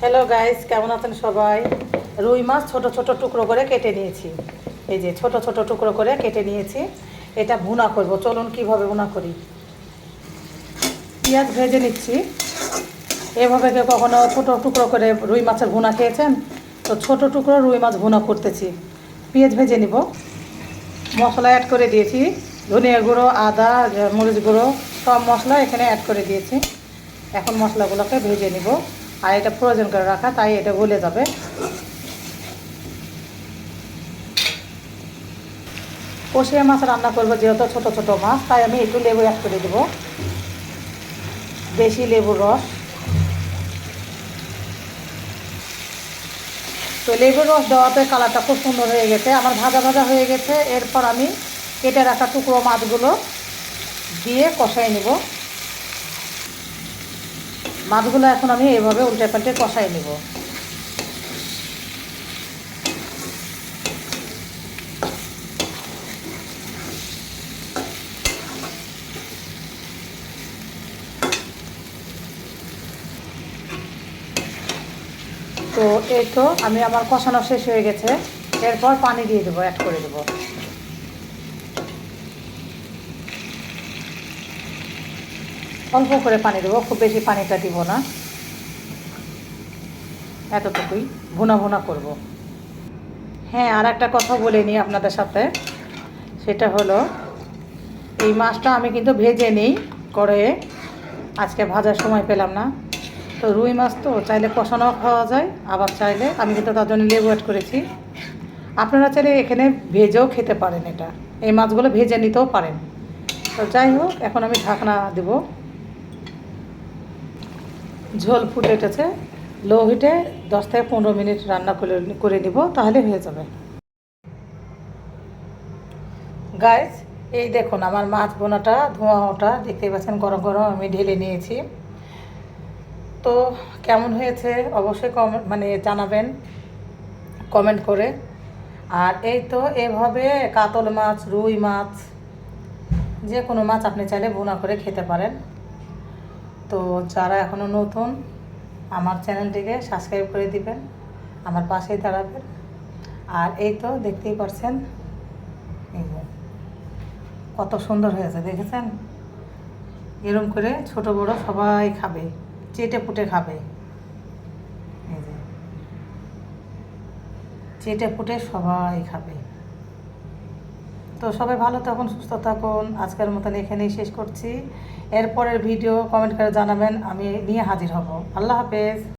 Hello guys কেমন আছেন সবাই? রুই মাছ ছোট ছোট টুকরো করে কেটে নিয়েছি। এই যে ছোট ছোট টুকরো করে কেটে নিয়েছি। এটা ভুনা করব। চলুন কীভাবে ভুনা করি? পেঁয়াজ ভেজে নিচ্ছি। এভাবে কেউ কখনো ছোটো টুকরো করে রুই মাছের ভুনা খেয়েছেন? তো ছোট টুকরো রুই মাছ ভুনা করতেছি। পেঁয়াজ ভেজে নিব। মশলা অ্যাড করে দিয়েছি। ধনিয়া গুঁড়ো, আদা, মরিচ গুঁড়ো, সব মশলা এখানে অ্যাড করে দিয়েছি। এখন মশলাগুলোকে ভেজে নিব। আর এটা প্রয়োজন করে রাখা, তাই এটা গলে যাবে। কষিয়ে মাছ রান্না করব, যেহেতু ছোটো ছোটো মাছ, তাই আমি একটু লেবু অ্যাড করে দেবো। বেশি লেবুর রস। তো লেবুর রস দেওয়াতে কালারটা খুব সুন্দর হয়ে গেছে, আমার ভাজা ভাজা হয়ে গেছে। এরপর আমি কেটে রাখা টুকরো মাছগুলো দিয়ে কষাই নেব। মাছগুলো এখন আমি এভাবে উল্টে পাল্টে কষাই নেব। তো এই তো আমি আমার কষানো শেষ হয়ে গেছে। এরপর পানি দিয়ে দেবো অ্যাড করে দেবো। অল্প করে পানি দেবো, খুব বেশি পানিটা দিব না। এতটুকুই ভুনা ভুনা করব। হ্যাঁ আর একটা কথা বলে নিই আপনাদের সাথে। সেটা হলো, এই মাছটা আমি কিন্তু ভেজে নিই, করে আজকে ভাজার সময় পেলাম না। তো রুই মাছ তো, চাইলে কষানো খাওয়া যায়, আবার চাইলে আমি কিন্তু তার জন্য লেবু অ্যাড করেছি। আপনারা চাইলে এখানে ভেজেও খেতে পারেন এটা। এই মাছগুলো ভেজে নিতেও পারেন। তো যাই হোক, এখন আমি ঢাকনা দেব। ঝোল ফুটে উঠেছে লো হিটে দশ থেকে পনেরো মিনিট রান্না করে করে নিব, তাহলে হয়ে যাবে। গাইস এই দেখুন আমার মাছ বোনাটা ধোঁয়া ওটা দেখতে পাচ্ছেন গরম গরম আমি ঢেলে নিয়েছি। তো কেমন হয়েছে অবশ্যই কমেন্ট মানে জানাবেন কমেন্ট করে। আর এই তো এভাবে কাতল মাছ, রুই মাছ যে কোনো মাছ আপনি চাইলে বোনা করে খেতে পারেন। তো যারা এখনও নতুন, আমার চ্যানেলটিকে সাবস্ক্রাইব করে দিবেন, আমার পাশেই দাঁড়াবেন। আর এই তো দেখতেই পারছেন, এই যে কত সুন্দর হয়েছে দেখেছেন? এরম করে ছোট বড় সবাই খাবে, চেটে পুটে খাবে। যে চেটে পুটে সবাই খাবে। তো সবাই ভালো থাকুন, সুস্থ থাকুন। আজকের মতন এখানেই শেষ করছি। এরপরের ভিডিও কমেন্ট করে জানাবেন, আমি নিয়ে হাজির হব। আল্লাহ হাফেজ।